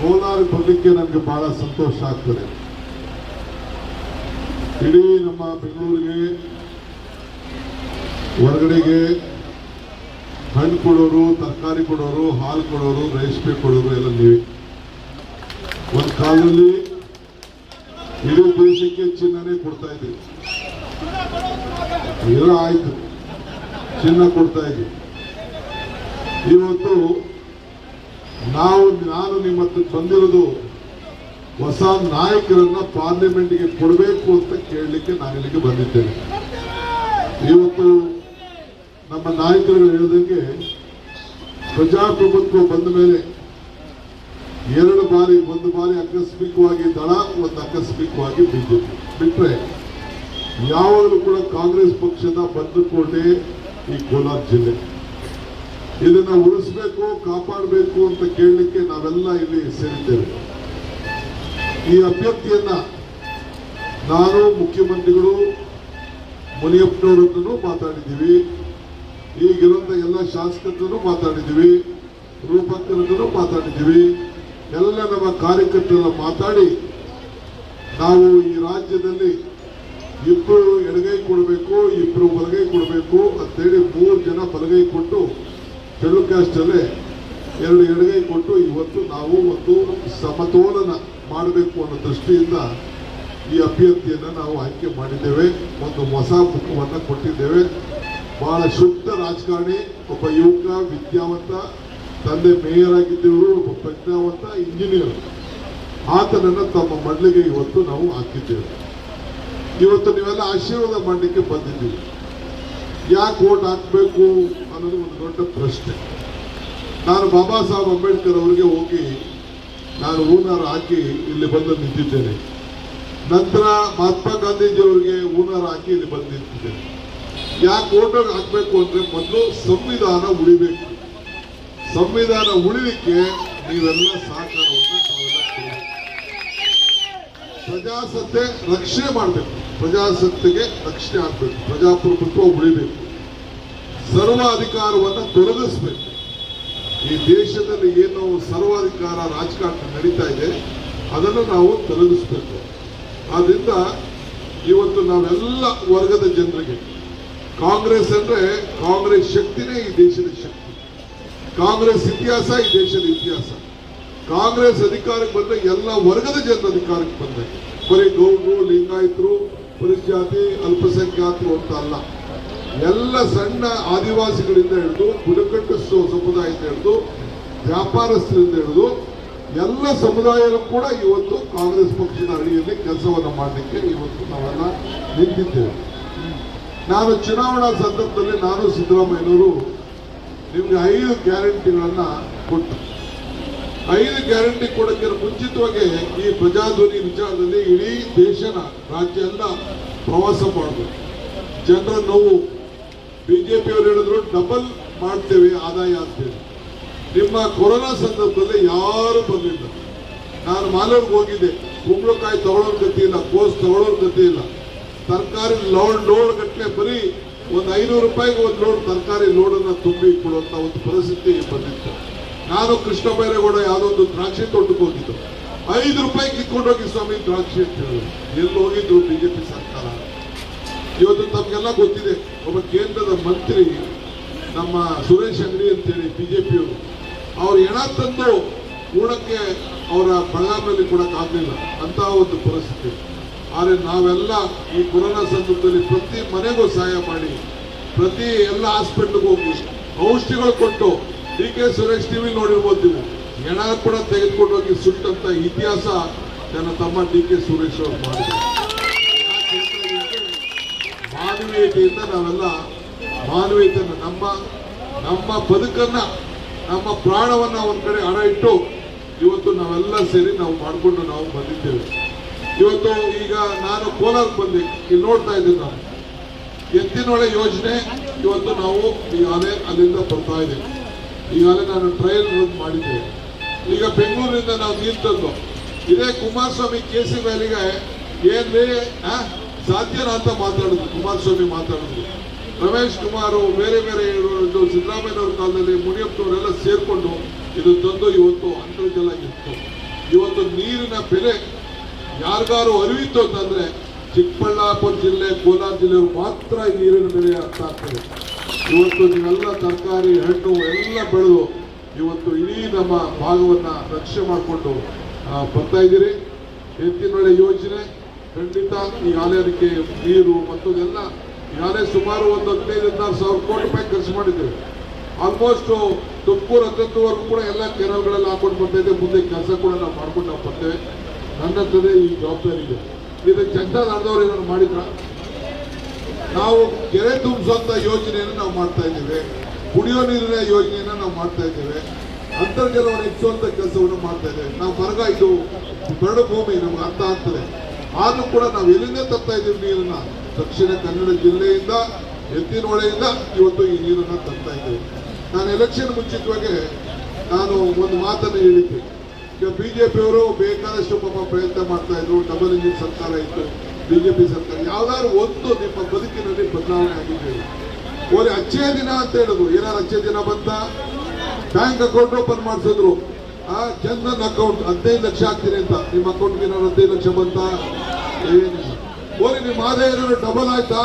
ಕೋಲಾರ ಬರಲಿಕ್ಕೆ ನನಗೆ ಬಹಳ ಸಂತೋಷ ಆಗ್ತದೆ. ಇಡೀ ನಮ್ಮ ಬೆಂಗಳೂರಿಗೆ ಹೊರಗಡೆಗೆ ಹಣ್ಣು ಕೊಡೋರು, ತರಕಾರಿ ಕೊಡೋರು, ಹಾಲು ಕೊಡೋರು ರೇಷ್ಮೆ ಕೊಡೋರು ಎಲ್ಲ ನೀವೇ. ಒಂದು ಕಾಲದಲ್ಲಿ ಇಡೀ ದೇಶಕ್ಕೆ ಚಿನ್ನನೇ ಕೊಡ್ತಾ ಇದ್ವಿ ಎಲ್ಲ ಆಯ್ತು. ಚಿನ್ನ ಕೊಡ್ತಾ ಇದ್ವಿ ಇವತ್ತು ನಾವು ನಾನು ನಿಮ್ಮ ಹತ್ರ ಬಂದಿರೋದು ಹೊಸ ನಾಯಕರನ್ನ ಪಾರ್ಲಿಮೆಂಟ್ಗೆ ಕೊಡಬೇಕು ಅಂತ ಕೇಳಲಿಕ್ಕೆ ನಾನು ಇಲ್ಲಿಗೆ ಬಂದಿದ್ದೇನೆ. ಇವತ್ತು ನಮ್ಮ ನಾಯಕರು ಹೇಳಿದಂಗೆ ಪ್ರಜಾಪ್ರಭುತ್ವ ಬಂದ ಮೇಲೆ ಎರಡು ಬಾರಿ, ಒಂದು ಬಾರಿ ಆಕಸ್ಮಿಕವಾಗಿ ದಳ, ಒಂದು ಆಕಸ್ಮಿಕವಾಗಿ ಬಿಜೆಪಿ. ಬಿಟ್ಟರೆ ಯಾವಾಗಲೂ ಕೂಡ ಕಾಂಗ್ರೆಸ್ ಪಕ್ಷದ ಬಂದುಕೊಂಡೇ ಈ ಕೋಲಾರ ಜಿಲ್ಲೆ. ಇದನ್ನ ಉಳಿಸ್ಬೇಕು, ಕಾಪಾಡಬೇಕು ಅಂತ ಕೇಳಲಿಕ್ಕೆ ನಾವೆಲ್ಲ ಇಲ್ಲಿ ಸೇರಿದ್ದೇವೆ. ಈ ಅಭ್ಯರ್ಥಿಯನ್ನ ನಾನು, ಮುಖ್ಯಮಂತ್ರಿಗಳು ಮುನಿಯಪ್ಪನವರನ್ನು ಮಾತಾಡಿದ್ದೀವಿ. ಈಗಿರುವಂತ ಎಲ್ಲ ಶಾಸಕರನ್ನು ಮಾತಾಡಿದ್ದೀವಿ. ರೂಪಕರನ್ನು ಮಾತಾಡಿದ್ದೀವಿ. ಎಲ್ಲ ನಮ್ಮ ಕಾರ್ಯಕರ್ತರನ್ನ ಮಾತಾಡಿ ನಾವು ಈ ರಾಜ್ಯದಲ್ಲಿ ಇಬ್ಬರು ಎಡಗೈ ಕೊಡಬೇಕು ಇಬ್ಬರು ಬಲಗೈ ಕೊಡಬೇಕು ಅಂತೇಳಿ ಮೂರು ಜನ ಬಲಗೈ ಕೊಟ್ಟು ತೆಳು ಕ್ಯಾಸ್ಟಲ್ಲೇ ಎರಡು ಎಡಗೈ ಕೊಟ್ಟು ಇವತ್ತು ನಾವು ಒಂದು ಸಮತೋಲನ ಮಾಡಬೇಕು ಅನ್ನೋ ದೃಷ್ಟಿಯಿಂದ ಈ ಅಭ್ಯರ್ಥಿಯನ್ನು ನಾವು ಆಯ್ಕೆ ಮಾಡಿದ್ದೇವೆ. ಒಂದು ಹೊಸ ಮುಖವನ್ನು ಕೊಟ್ಟಿದ್ದೇವೆ. ಬಹಳ ಶುದ್ಧ ರಾಜಕಾರಣಿ, ಒಬ್ಬ ಯುವಕ, ವಿದ್ಯಾವಂತ, ತಂದೆ ಮೇಯರ್ ಆಗಿದ್ದವರು, ಒಬ್ಬ ಪ್ರಜ್ಞಾವಂತ, ಇಂಜಿನಿಯರ್. ಆತನನ್ನು ತಮ್ಮ ಮಡ್ಲಿಗೆ ಇವತ್ತು ನಾವು ಹಾಕಿದ್ದೇವೆ. ಇವತ್ತು ನೀವೆಲ್ಲ ಆಶೀರ್ವಾದ ಮಾಡಲಿಕ್ಕೆ ಬಂದಿದ್ದೀವಿ ಯಾಕೆ ಓಟ್ ಹಾಕಬೇಕು? ಅನ್ನೋದು ಒಂದು ದೊಡ್ಡ ಪ್ರಶ್ನೆ. ನಾನು ಬಾಬಾ ಸಾಹೇಬ್ ಅಂಬೇಡ್ಕರ್ ಅವರಿಗೆ ಹೋಗಿ ನಾನು ಹೂನಾರ ಹಾಕಿ ಇಲ್ಲಿ ಬಂದು ನಿಂತಿದ್ದೇನೆ. ನಂತರ ಮಹಾತ್ಮ ಗಾಂಧೀಜಿ ಅವರಿಗೆ ಹೂನಾರ ಹಾಕಿ ಇಲ್ಲಿ ಬಂದು ನಿಂತಿದ್ದೇನೆ. ಯಾಕೆ ಓಟರ್ ಹಾಕಬೇಕು ಅಂದ್ರೆ ಮೊದಲು ಸಂವಿಧಾನ ಉಳಿಬೇಕು. ಸಂವಿಧಾನ ಉಳಿಲಿಕ್ಕೆ ನೀವೆಲ್ಲ ಸಹಕಾರವನ್ನು ಪ್ರಜಾಸತ್ತೆ ರಕ್ಷಣೆ ಮಾಡಬೇಕು. ಪ್ರಜಾಸತ್ತೆಗೆ ರಕ್ಷಣೆ ಆಗಬೇಕು. ಪ್ರಜಾಪ್ರಭುತ್ವ ಉಳಿಬೇಕು. ಸರ್ವ ಅಧಿಕಾರವನ್ನು ತೊಲಗಿಸ್ಬೇಕು ಈ ದೇಶದಲ್ಲಿ ಏನು ಸರ್ವಾಧಿಕಾರ ರಾಜಕಾರಣ ನಡೀತಾ ಇದೆ, ಅದನ್ನು ನಾವು ತೊಲಗಿಸ್ಬೇಕು ಆದ್ರಿಂದ ಇವತ್ತು ನಾವೆಲ್ಲ ವರ್ಗದ ಜನರಿಗೆ, ಕಾಂಗ್ರೆಸ್ ಅಂದರೆ ಕಾಂಗ್ರೆಸ್ ಶಕ್ತಿನೇ ಈ ದೇಶದ ಶಕ್ತಿ. ಕಾಂಗ್ರೆಸ್ ಇತಿಹಾಸ ಈ ದೇಶದ ಇತಿಹಾಸ. ಕಾಂಗ್ರೆಸ್ ಅಧಿಕಾರಕ್ಕೆ ಬಂದ್ರೆ ಎಲ್ಲ ವರ್ಗದ ಜನರ ಅಧಿಕಾರಕ್ಕೆ ಬಂದೆ ಬರೀ ಗೌಡ್ರು, ಲಿಂಗಾಯತರು ಪರಿಜಾತಿ ಅಲ್ಪಸಂಖ್ಯಾತರು ಅಂತ ಅಲ್ಲ. ಎಲ್ಲ ಸಣ್ಣ ಆದಿವಾಸಿಗಳಿಂದ ಹಿಡಿದು ಬುಡಕಟ್ಟು ಸಮುದಾಯದಿಂದ ಹಿಡಿದು ವ್ಯಾಪಾರಸ್ಥರಿಂದ ಹಿಡಿದು ಎಲ್ಲ ಸಮುದಾಯರು ಕೂಡ ಇವತ್ತು ಕಾಂಗ್ರೆಸ್ ಪಕ್ಷದ ಅಡಿಯಲ್ಲಿ ಕೆಲಸವನ್ನು ಮಾಡಲಿಕ್ಕೆ ಇವತ್ತು ನಾವೆಲ್ಲ ನಿಂತಿದ್ದೇವೆ. ನಾನು ಚುನಾವಣಾ ಸಂದರ್ಭದಲ್ಲಿ ನಾನು ಸಿದ್ದರಾಮಯ್ಯನವರು ನಿಮಗೆ ಐದು ಗ್ಯಾರಂಟಿಗಳನ್ನ ಕೊಟ್ಟು, ಐದು ಗ್ಯಾರಂಟಿ ಕೊಡೋಕ್ಕೆ ಮುಂಚಿತವಾಗಿ ಈ ಪ್ರಜಾಧ್ವನಿ ವಿಚಾರದಲ್ಲಿ ಇಡೀ ದೇಶನ ರಾಜ್ಯ ಪ್ರವಾಸ ಮಾಡಬೇಕು. ಜನರ ನೋವು ಬಿಜೆಪಿ ಅವರು ಹೇಳಿದ್ರು ಡಬಲ್ ಮಾಡ್ತೇವೆ ಆದಾಯ ಅಂತೇಳಿ ನಿಮ್ಮ ಕೊರೋನಾ ಸಂದರ್ಭದಲ್ಲಿ ಯಾರು ಬಂದಿಲ್ಲ. ನಾನು ಮಾಲೂರ್ಗೆ ಹೋಗಿದ್ದೆ. ಕುಂಬಳಕಾಯಿ ತಗೊಳ್ಳೋ ಗತಿ ಇಲ್ಲ, ಕೋಸ್ ತಗೊಳ್ಳೋರ್ ಗತಿ ಇಲ್ಲ. ತರಕಾರಿ ಲೋಡ್ ಲೋಡ್ ಗಟ್ಟಲೆ ಬರೀ ಒಂದು ಐನೂರು ರೂಪಾಯಿಗೆ ಒಂದು ಲೋಡ್ ತರಕಾರಿ ಲೋಡನ್ನು ತುಂಬಿ ಕೊಡುವಂತ ಒಂದು ಪರಿಸ್ಥಿತಿ ಬಂದಿತ್ತು. ನಾನು ಕೃಷ್ಣ ಬೈರೇಗೌಡ ಯಾವುದೋ ಒಂದು ದ್ರಾಕ್ಷಿ ತೋಟಕ್ಕೆ ಹೋಗಿದ್ದು. ಐದು ರೂಪಾಯಿ ಕಿತ್ಕೊಂಡೋಗಿ ಸ್ವಾಮಿ ದ್ರಾಕ್ಷಿ ಅಂತ ಹೇಳಿದ್ರು. ಎಲ್ಲಿ ಹೋಗಿದ್ರು ಬಿಜೆಪಿ ಸರ್ಕಾರ? ಇವತ್ತು ತಮಗೆಲ್ಲ ಗೊತ್ತಿದೆ, ಒಬ್ಬ ಕೇಂದ್ರದ ಮಂತ್ರಿ ನಮ್ಮ ಸುರೇಶ್ ಅಂಗಡಿ ಅಂತೇಳಿ ಬಿ ಜೆ ಪಿಯವರು ಅವ್ರು ಹೆಣ ತಂದು ಕೂಡಕ್ಕೆ ಅವರ ಬೆಳಗಾವಿನಲ್ಲಿ ಕೊಡೋಕ್ಕಾಗಲಿಲ್ಲ ಅಂತ ಒಂದು ಪರಿಸ್ಥಿತಿ. ಆದರೆ ನಾವೆಲ್ಲ ಈ ಕೊರೋನಾ ಸಂದರ್ಭದಲ್ಲಿ ಪ್ರತಿ ಮನೆಗೂ ಸಹಾಯ ಮಾಡಿ, ಪ್ರತಿ ಎಲ್ಲ ಹಾಸ್ಪಿಟ್ಲ್ಗೆ ಹೋಗಿ ಔಷಧಿಗಳು ಕೊಟ್ಟು ಡಿ ಕೆ ಸುರೇಶ್ ಟಿವಿ ನೋಡಿರ್ಬೋದು ನೀವು ಹೆಣ ಕೂಡ ತೆಗೆದುಕೊಂಡು ಹೋಗಿ ಸುಟ್ಟಂತ ಇತಿಹಾಸ ನನ್ನ ತಮ್ಮ ಡಿ ಕೆ ಸುರೇಶ್ ಅವರು ಮಾಡಿದ್ದಾರೆ ಮಾನವೀಯತೆಯಿಂದ ನಾವೆಲ್ಲ ಮಾನವೀಯತೆಯನ್ನು ನಮ್ಮ ನಮ್ಮ ಬದುಕನ್ನು, ನಮ್ಮ ಪ್ರಾಣವನ್ನ ಒಂದು ಕಡೆ ಹಣ ಇಟ್ಟು ಇವತ್ತು ನಾವೆಲ್ಲ ಸೇರಿ ನಾವು ಮಾಡಿಕೊಂಡು ನಾವು ಬಂದಿದ್ದೇವೆ. ಇವತ್ತು ಈಗ ನಾನು ಕೋಲಾರ ಬಂದೆ. ಇಲ್ಲಿ ನೋಡ್ತಾ ಇದ್ದೀನಿ ನಾನು. ಎತ್ತಿನೊಳೆ ಯೋಜನೆ ಇವತ್ತು ನಾವು ಈಗಾಗಲೇ ಅಲ್ಲಿಂದ ಬರ್ತಾ ಇದ್ದೇವೆ. ಈಗಾಗಲೇ ನಾನು ಟ್ರಯಲ್ ರನ್ ಮಾಡಿದ್ದೇವೆ ಈಗ ಬೆಂಗಳೂರಿನಿಂದ ನಾವು ನೀರು ತಂದು ಇದೇ ಕುಮಾರಸ್ವಾಮಿ ಕೇಸಿ ವ್ಯಾಲಿಗೆ ಏನ್ರಿ ಆ, ಮಾತಾಡುದು ಕುಮಾರಸ್ವಾಮಿ ಮಾತಾಡುದು ರಮೇಶ್ ಕುಮಾರ್ ಬೇರೆ ಬೇರೆ ಇವರು ಸಿದ್ದರಾಮಯ್ಯನವ್ರ ಕಾಲದಲ್ಲಿ ಮುನಿಯಪ್ಪನವರೆಲ್ಲ ಸೇರ್ಕೊಂಡು ಇದು ತಂದು ಇವತ್ತು ಅಂತರ್ಜಲ ಇತ್ತು. ಇವತ್ತು ನೀರಿನ ಬೆಲೆ ಯಾರಿಗಾರು ಅರಿವಿತ್ತು ಅಂತಂದ್ರೆ ಚಿಕ್ಕಬಳ್ಳಾಪುರ ಜಿಲ್ಲೆ ಕೋಲಾರ ಜಿಲ್ಲೆ ಮಾತ್ರ ನೀರಿನ ಬೆಲೆ ಅರ್ಥ ಆಗ್ತದೆ ಇವತ್ತು ನೀವೆಲ್ಲ ತರಕಾರಿ ಹಣ್ಣು ಎಲ್ಲ ಬೆಳೆದು ಇವತ್ತು ಇಡೀ ನಮ್ಮ ಭಾಗವನ್ನ ರಕ್ಷೆ ಮಾಡಿಕೊಂಡು ಬರ್ತಾ ಇದ್ದೀರಿ. ಎತ್ತಿನೊಳೆ ಯೋಜನೆ. ಖಂಡಿತ ಈಗಾಗಲೇ ಅದಕ್ಕೆ ನೀರು ಮತ್ತು ಎಲ್ಲ ಈಗಾಗಲೇ ಸುಮಾರು ಒಂದು ಹದಿನೈದು ಹದಿನಾರು ಸಾವಿರ ಕೋಟಿ ರೂಪಾಯಿ ಖರ್ಚು ಮಾಡಿದ್ದೇವೆ ಆಲ್ಮೋಸ್ಟ್ ತುಮಕೂರು ಹತ್ತತ್ತುವರೆಗೂ ಕೂಡ ಎಲ್ಲ ಕೆರೆಗಳೆಲ್ಲ ಹಾಕೊಂಡು ಬರ್ತಾ ಇದೆ. ಮುಂದೆ ಕೆಲಸ ಕೂಡ ನಾವು ಮಾಡ್ಕೊಂಡು ನಾವು ಬರ್ತೇವೆ. ನನ್ನ ಹತ್ರನೇ ಈ ಜವಾಬ್ದಾರಿ ಇದೆ. ಇದು ಚಂದ ನಡೆದವ್ರು ಏನಾದ್ರು ಮಾಡಿದ್ರ? ನಾವು ಕೆರೆ ತುಂಬಿಸುವಂತ ಯೋಜನೆಯನ್ನು ನಾವು ಮಾಡ್ತಾ ಇದ್ದೇವೆ. ಕುಡಿಯೋ ನೀರಿನ ಯೋಜನೆಯನ್ನು ನಾವು ಮಾಡ್ತಾ ಇದ್ದೇವೆ. ಅಂತರ್ಜಲವನ್ನು ಹೆಚ್ಚುವಂತ ಕೆಲಸವನ್ನು ಮಾಡ್ತಾ ಇದ್ದೇವೆ. ನಾವು ಬರಗ ಇದು ಬರಡು ಭೂಮಿ ನಮ್ಗೆ ಅರ್ಥ ಆಗ್ತದೆ. ಆದ್ರೂ ಕೂಡ ನಾವು ಎಲ್ಲಿಂದ ತರ್ತಾ ಇದ್ದೀವಿ ನೀರನ್ನ? ದಕ್ಷಿಣ ಕನ್ನಡ ಜಿಲ್ಲೆಯಿಂದ ಎತ್ತಿನೊಳೆಯಿಂದ ಇವತ್ತು ಈ ನೀರನ್ನ ತರ್ತಾ ಇದ್ದೇವೆ. ನಾನು ಎಲೆಕ್ಷನ್ ಮುಂಚಿತವಾಗಿ ನಾನು ಒಂದು ಮಾತನ್ನು ಹೇಳಿದ್ದೆ. ಈಗ ಬಿಜೆಪಿಯವರು ಬೇಕಾದಷ್ಟು ಪಾಪ ಪ್ರಯತ್ನ ಮಾಡ್ತಾ ಇದ್ರು ಡಬಲ್ ಇಂಜಿನ್ ಸರ್ಕಾರ ಇತ್ತು, ಬಿಜೆಪಿ ಸರ್ಕಾರ, ಯಾವ್ದಾದ್ರು ಒಂದು ನಿಮ್ಮ ಬದುಕಿನಲ್ಲಿ ಬದಲಾವಣೆ ಆಗಿದೆ ಓರೆ ಅಚ್ಚೇ ದಿನ ಅಂತ ಹೇಳಿದ್ರು. ಏನಾದ್ರು ಅಚ್ಚೇ ದಿನ ಬಂತ? ಬ್ಯಾಂಕ್ ಅಕೌಂಟ್ ಓಪನ್ ಮಾಡಿಸಿದ್ರು. ಆ ಜನ್ಧನ್ ಅಕೌಂಟ್ ಹದಿನೈದು ಲಕ್ಷ ಹಾಕ್ತೀನಿ ಅಂತ. ನಿಮ್ಮ ಅಕೌಂಟ್ಗೆ ಏನಾದ್ರು ಹದಿನೈದು ಲಕ್ಷ ಬಂತ? ಓಲಿ ನಿಮ್ಮ ಆದಾಯ ಏನಾದ್ರು ಡಬಲ್ ಆಯ್ತಾ?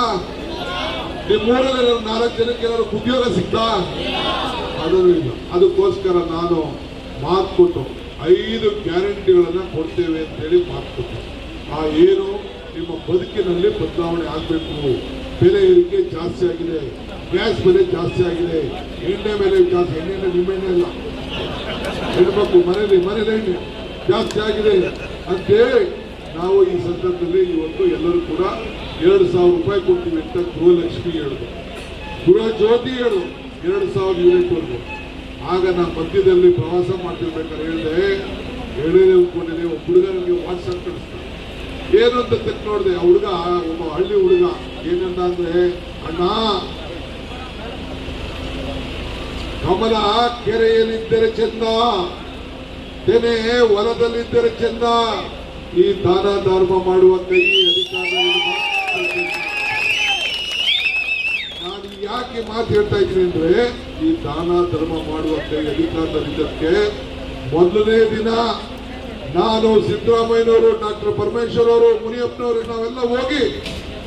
ನಿಮ್ಮ ಊರಲ್ಲಿ ನಾಲ್ಕು ಜನಕ್ಕೆ ಏನಾದ್ರು ಉದ್ಯೋಗ ಸಿಗ್ತಾ? ಅದೂ ಇಲ್ಲ. ಅದಕ್ಕೋಸ್ಕರ ನಾನು ಮಾತು ಕೊಟ್ಟು ಐದು ಗ್ಯಾರಂಟಿಗಳನ್ನ ಕೊಡ್ತೇವೆ ಅಂತೇಳಿ ಮಾತು ಕೊಟ್ಟೆ. ಆ ಏನು ನಿಮ್ಮ ಬದುಕಿನಲ್ಲಿ ಬದಲಾವಣೆ ಆಗಬೇಕು. ಬೆಲೆ ಏರಿಕೆ ಜಾಸ್ತಿ ಆಗಿದೆ. ಗ್ಯಾಸ್ ಬೆಲೆ ಜಾಸ್ತಿ ಆಗಿದೆ. ಎಣ್ಣೆ ಮೇಲೆ ಜಾಸ್ತಿ ಎಣ್ಣೆ ನಿಮ್ಮೆಣ್ಣೆ ಇಲ್ಲ. ಹೆಣ್ಮಕ್ಳು ಮನೇಲಿ ಮನೇಲಿ ಎಣ್ಣೆ ಜಾಸ್ತಿ ಆಗಿದೆ. ಅಂತೇಳಿ ನಾವು ಈ ಸಂದರ್ಭದಲ್ಲಿ ಇವತ್ತು ಎಲ್ಲರೂ ಕೂಡ ಎರಡು ಸಾವಿರ ರೂಪಾಯಿ ಕೊಡ್ತೀವಿ ಅಂತ ಗೃಹಲಕ್ಷ್ಮಿ ಹೇಳಿದ್ರು. ಗೃಹ ಜ್ಯೋತಿ ಹೇಳು ಎರಡು ಸಾವಿರ ಯೂನಿಟ್ವರೆಗೂ ಆಗ ನಾನು ಮಧ್ಯದಲ್ಲಿ ಪ್ರವಾಸ ಮಾಡ್ತಿರ್ಬೇಕಾದ್ರೆ ಹೇಳಿದೆ ಹೇಳಿದೆ ಅಂದ್ಕೊಂಡಿದ್ದೆ ಒಬ್ಬ ಹುಡುಗ ನನಗೆ ವಾಟ್ಸಪ್ ಕಳಿಸ್ತಾರೆ ಏನು ಅಂತ ತೆಕ್ ನೋಡಿದೆ, ಆ ಹುಡುಗ ಒಬ್ಬ ಹಳ್ಳಿ ಹುಡುಗ, ಏನಂತ ಅಂದ್ರೆ, ಅಣ್ಣ, ಕಮಲ ಕೆರೆಯಲ್ಲಿದ್ದರೆ ಚೆಂದ, ತೆನೆ ಹೊಲದಲ್ಲಿದ್ದರೆ ಚಂದ ಈ ದಾನ ಧರ್ಮ ಮಾಡುವಂತ ಈ ಅಧಿಕಾರ ನಾನು ಯಾಕೆ ಮಾತು ಹೇಳ್ತಾ ಇದ್ದೀನಿ ಅಂದ್ರೆ, ಈ ದಾನ ಧರ್ಮ ಮಾಡುವಂತ ಈ ಅಧಿಕಾರದ ಮೊದಲನೇ ದಿನ ನಾನು ಸಿದ್ದರಾಮಯ್ಯನವರು, ಡಾಕ್ಟರ್ ಪರಮೇಶ್ವರ್ ಅವರು, ಮುನಿಯಪ್ಪನವರು, ನಾವೆಲ್ಲ ಹೋಗಿ,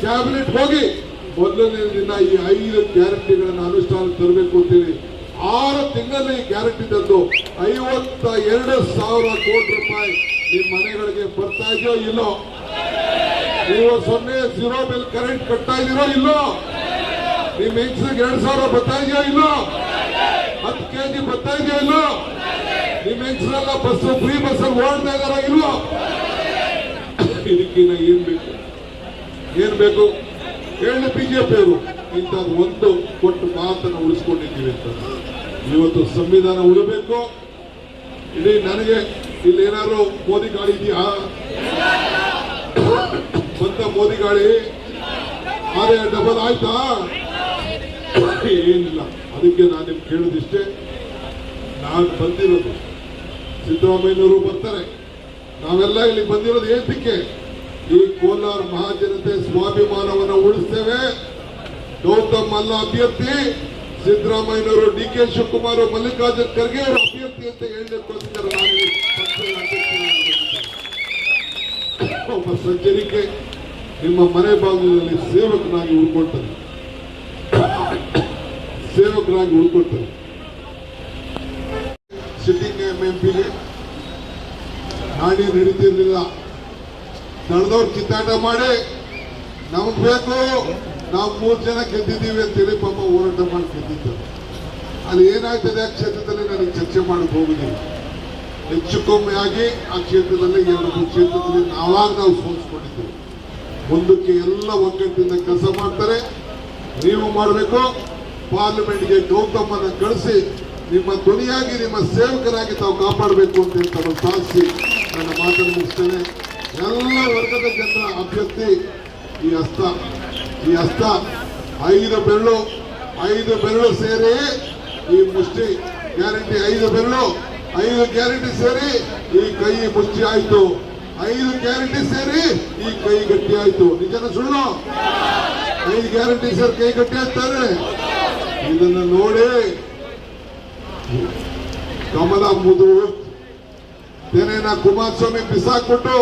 ಕ್ಯಾಬಿನೆಟ್ ಹೋಗಿ ಮೊದಲನೇ ದಿನ ಈ ಐದು ಗ್ಯಾರಂಟಿಗಳನ್ನು ಅನುಷ್ಠಾನ ತರಬೇಕು ಅಂತೇಳಿ ಆರು ತಿಂಗಳಲ್ಲಿ ಗ್ಯಾರಂಟಿ ತಂದು ಐವತ್ತ ಎರಡು ಸಾವಿರ ಕೋಟಿ ರೂಪಾಯಿ ನಿಮ್ಮ ಮನೆಗಳಿಗೆ ಬರ್ತಾ ಇದೆಯೋ ಇಲ್ಲೋ? ನೀವು ಸೊನ್ನೆ ಜೀರೋ ಬಿಲ್ ಕರೆಂಟ್ ಕಟ್ತಾ ಇದೀರೋ ಇಲ್ಲೋ? ನಿಮ್ ಹೆಂಗಸ್ರಿಗೆ ಎರಡ್ ಸಾವಿರ ಬರ್ತಾ ಇದೆಯೋ ಇಲ್ಲೋ? ಹತ್ತು ಕೆಜಿ ಬರ್ತಾ ಇದೆಯೋ ಇಲ್ಲೋ? ನಿಮ್ ಹೆಂಗಸ್ರೆಲ್ಲ ಬಸ್ ಫ್ರೀ ಬಸ್ ಅಲ್ಲಿ ಓಡ್ತಾ ಇದಾರೋ ಇಲ್ವೋ ಇದಕ್ಕಿನ್ನ ಏನ್ ಬೇಕು? ಏನ್ ಬೇಕು? ಹೇಳಿ ಬಿಜೆಪಿ ಅವರು. ಇಂಥದ್ದು ಒಂದು ಕೊಟ್ಟು ಮಾತನ್ನು ಉಳಿಸ್ಕೊಂಡಿದ್ದೀವಿ ಅಂತ. ಇವತ್ತು ಸಂವಿಧಾನ ಉಳಿಬೇಕು ಇಡೀ ನನಗೆ ಇಲ್ಲಿ ಏನಾದ್ರು ಮೋದಿ ಗಾಳಿ ಇದೆಯಾ? ಸ್ವಂತ ಮೋದಿ ಗಾಳಿ. ಆದ್ರೆ ಡಬಲ್ ಆಯ್ತಾ? ಏನಿಲ್ಲ, ಅದಕ್ಕೆ ನಾನು ನಿಮ್ಗೆ ಕೇಳೋದಿಷ್ಟೇ. ನಾನು ಬಂದಿರೋದು ಸಿದ್ದರಾಮಯ್ಯನವರು ಬರ್ತಾರೆ. ನಾವೆಲ್ಲ ಇಲ್ಲಿ ಬಂದಿರೋದು ಏತಕ್ಕೆ ಈ ಕೋಲಾರ ಮಹಾಜನತೆ ಸ್ವಾಭಿಮಾನವನ್ನು ಉಳಿಸ್ತೇವೆ. ಗೌತಮ್ ಅಲ್ಲ ಅಭ್ಯರ್ಥಿ. ಸಿದ್ದರಾಮಯ್ಯನವರು ಡಿ ಕೆ ಶಿವಕುಮಾರ್ ಮಲ್ಲಿಕಾರ್ಜುನ್ ಖರ್ಗೆ ಅವರು ಅಭ್ಯರ್ಥಿ ಅಂತ ಹೇಳಲಿಕ್ಕೋಸ್ಕರ ನಾನು. ಒಬ್ಬ ಸಜ್ಜನಿಕೆ ನಿಮ್ಮ ಮನೆ ಭಾಗದಲ್ಲಿ ಸೇವಕನಾಗಿ ಉಳ್ಕೊಳ್ತಾರೆ. ಸೇವಕರಾಗಿ ಉಳ್ಕೊಳ್ತಾರೆ. ಸಿಟ್ಟಿಂಗ್ ಎಂ ಎಂ ಪಿಗೆ ನಾಡಿ ನಡೀತಿರ್ಲಿಲ್ಲ ನಡೆದವ್ರು ಚಿತ್ತಾಟ ಮಾಡಿ ನಮ್ಗೆ ಬೇಕು. ನಾವು ಮೂರು ಜನ ಗೆದ್ದಿದ್ದೀವಿ ಅಂತೇಳಿ ಪಾಪ ಹೋರಾಟ ಮಾಡಿ ಗೆದ್ದಿದ್ದರು. ಅಲ್ಲಿ ಏನಾಗ್ತದೆ ಆ ಕ್ಷೇತ್ರದಲ್ಲಿ ನನಗೆ ಚರ್ಚೆ ಮಾಡಕ್ ಹೋಗಿದ್ದೀನಿ ಹೆಚ್ಚು ಕಮ್ಮಿ ಆಗಿ ಆ ಕ್ಷೇತ್ರದಲ್ಲಿ ಎರಡು ಕ್ಷೇತ್ರದಲ್ಲಿ ನಾವಾಗ ನಾವು ಸೋಲಿಸ್ಕೊಂಡಿದ್ದೀವಿ. ಮುಂದಕ್ಕೆ ಎಲ್ಲ ಒಗ್ಗಟ್ಟಿಂದ ಕೆಲಸ ಮಾಡ್ತಾರೆ. ನೀವು ಮಾಡಬೇಕು. ಪಾರ್ಲಿಮೆಂಟ್ಗೆ ಗೌತಮನ ಕಳಿಸಿ ನಿಮ್ಮ ಧ್ವನಿಯಾಗಿ ನಿಮ್ಮ ಸೇವಕರಾಗಿ ತಾವು ಕಾಪಾಡಬೇಕು ಅಂತ ತಮ್ಮನ್ನು ಸಾಧಿಸಿ ನನ್ನ ಮಾತನ್ನು ಮುಗಿಸ್ತೇನೆ. ಎಲ್ಲ ವರ್ಗದ ಜನರ ಅಭ್ಯರ್ಥಿ ಈ ಹಸ್ತ ಈ ಹಸ್ತ. ಐದು ಬೆರಳು ಐದು ಬೆರಳು ಸೇರಿ ಈ ಮುಷ್ಟಿ ಗ್ಯಾರಂಟಿ ಐದು ಬೆರಳು, ಐದು ಗ್ಯಾರಂಟಿ ಸೇರಿ ಈ ಕೈ ಮುಷ್ಟಿ ಆಯ್ತು. ಐದು ಗ್ಯಾರಂಟಿ ಸೇರಿ ಈ ಕೈ ಗಟ್ಟಿ ಆಯ್ತು. ನಿಜನ ಸುಳ್ಳು? ಐದು ಗ್ಯಾರಂಟಿ ಸೇರಿ ಕೈ ಗಟ್ಟಿ ಆಗ್ತಾರೆ. ಇದನ್ನು ನೋಡಿ. ಕಮಲ ಮುದು. ತೆನೆನ ಕುಮಾರಸ್ವಾಮಿ ಬಿಸಾಕ್ಬಿಟ್ಟು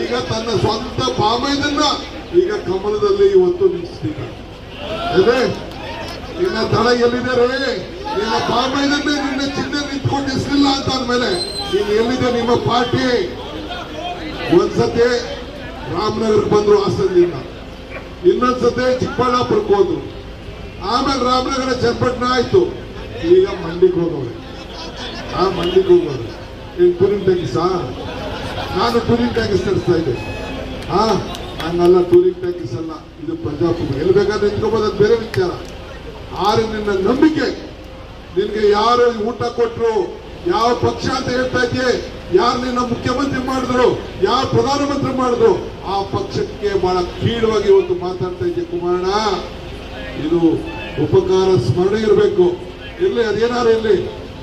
ಈಗ ತನ್ನ ಸ್ವಂತ ಬಾಮೈದನ್ನ ಈಗ ಕಮಲದಲ್ಲಿ ಇವತ್ತು ನಿಲ್ಲಿಸ್ತಿದ್ದಾರೆ ಅದೇ ನಿನ್ನ ದಳ ಎಲ್ಲಿದೆ ರೇ? ನಿನ್ನ ಬಾಮೈದನ್ನೇ ನಿನ್ನ ಚಿಹ್ನೆ ನಿಂತ್ಕೊಂಡಿಸ್ಲಿಲ್ಲ ಅಂತ ಅಂದ್ಮೇಲೆ ನೀನ್ ಎಲ್ಲಿದೆ ನಿಮ್ಮ ಪಾರ್ಟಿ? ಒಂದ್ಸತಿ ರಾಮನಗರಕ್ಕೆ ಬಂದ್ರು ಹಾಸನದಿಂದ ಇನ್ನೊಂದ್ಸತಿ ಚಿಕ್ಕಬಳ್ಳಾಪುರಕ್ಕೆ ಹೋದ್ರು. ಆಮೇಲೆ ರಾಮನಗರ ಚನ್ನಪಟ್ಟಣ ಆಯ್ತು. ಈಗ ಮಂಡಿಗೆ ಹೋಗೋರು ಆ ಮಂಡಿಗೆ ಹೋಗೋರು ಏನ್ ಟೂರಿಂಗ್ ಟ್ಯಾಕ್ಸ್? ನಾನು ಟೂರಿಂಗ್ ಟ್ಯಾಕ್ಸ್ ನಡೆಸ್ತಾ ಇದ್ದೆ. ಹಾ ಹಂಗಲ್ಲ ಟೂರಿಂಗ್ ಟ್ಯಾಕ್ಸ್ ಅಲ್ಲ ಇದು ಪ್ರಜಾಪ್ರಭು. ಎಲ್ಲಿ ಬೇಕಾದ್ರೆ ನಿಂತ್ಕೋಬೋದು ಅದು ಬೇರೆ ವಿಚಾರ. ಆದ್ರೆ ನಿನ್ನ ನಂಬಿಕೆ, ನಿನ್ಗೆ ಯಾರು ಊಟ ಕೊಟ್ರು, ಯಾವ ಪಕ್ಷ ಅಂತ ಹೇಳ್ತಾ ಇದೆಯೇ, ಯಾರು ನಿನ್ನ ಮುಖ್ಯಮಂತ್ರಿ ಮಾಡಿದ್ರು ಯಾರು ಪ್ರಧಾನಮಂತ್ರಿ ಮಾಡಿದ್ರು, ಆ ಪಕ್ಷಕ್ಕೆ ಬಹಳ ಕೀಳವಾಗಿ ಇವತ್ತು ಮಾತಾಡ್ತಾ ಇದ್ದೆ ಕುಮಾರಣ್ಣ. ಇದು ಉಪಕಾರ ಸ್ಮರಣೆ ಇರಬೇಕು. ಇರಲಿ ಅದೇನಾರು ಇರಲಿ.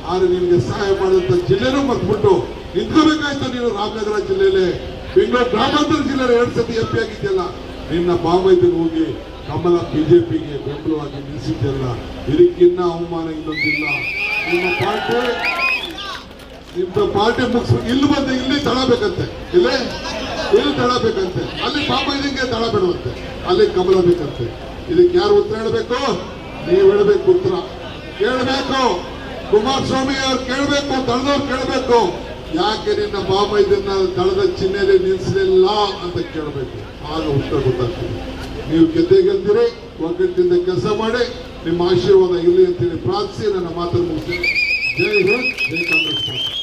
ಆದ್ರೆ ನಿನ್ಗೆ ಸಹಾಯ ಮಾಡಿದಂತ ಜಿಲ್ಲೆನೂ ಮತ್ಬಿಟ್ಟು ನಿಂತ್ಕೋಬೇಕಾಯ್ತು ನೀನು ರಾಮನಗರ ಜಿಲ್ಲೆಯಲ್ಲಿ. ಬೆಂಗಳೂರು ಗ್ರಾಮಾಂತರ ಜಿಲ್ಲೆ ಎರಡು ಸತಿ ಎಂ ಪಿ ಆಗಿದ್ದೆಲ್ಲ ನಿನ್ನ ಬಾಮೈದಿಗೆ ಹೋಗಿ ಕಮಲ ಬಿಜೆಪಿಗೆ ಬೆಂಬಲವಾಗಿ ನಿಲ್ಲಿಸಿದ್ದೆಲ್ಲ ಇದಕ್ಕಿನ್ನ ಅವಮಾನ ಇನ್ನೊಂದಿಲ್ಲ. ನಿಮ್ಮ ಪಾರ್ಟಿ ನಿಮ್ಮ ಪಾರ್ಟಿ ಮುಗಿಸ್ ಇಲ್ಲಿ ಬಂದು ಇಲ್ಲಿ ತಳಬೇಕಂತೆ ಇಲ್ಲೇ? ಇಲ್ಲಿ ತಳಬೇಕಂತೆ ಅಲ್ಲಿ ಬಾಮೈದಿಗೆ ತಳ ಬಿಡುವಂತೆ. ಅಲ್ಲಿ ಕಮಲ ಬೇಕಂತೆ. ಇದಕ್ಕೆ ಯಾರು ಉತ್ತರ ಹೇಳಬೇಕು? ನೀವು ಹೇಳಬೇಕು ಉತ್ತರ. ಕೇಳಬೇಕು. ಕುಮಾರಸ್ವಾಮಿ ಅವ್ರು ಕೇಳಬೇಕು ತಳೆದವ್ರು ಕೇಳಬೇಕು. ಯಾಕೆ ನಿನ್ನ ಬಾಮೈದನ್ನ ದಳದ ಚಿಹ್ನೆಯಲ್ಲಿ ನಿಲ್ಲಿಸಲಿಲ್ಲ ಅಂತ ಕೇಳಬೇಕು. ಆಗ ಉತ್ತರ ಗೊತ್ತಾಗ್ತದೆ. ನೀವು ಗೆದ್ದೆ ಗೆಲ್ತೀರಿ, ಒಗ್ಗಟ್ಟಿಂದ ಕೆಲಸ ಮಾಡಿ, ನಿಮ್ಮ ಆಶೀರ್ವಾದ ಇರಲಿ ಅಂತೇಳಿ ಪ್ರಾರ್ಥಿಸಿ, ನನ್ನ ಮಾತನ್ನು ಮುಗಿಸಿ. ಜೈ ಹಿಂದ್, ಜೈ ಕಾಂಗ್ರೆಸ್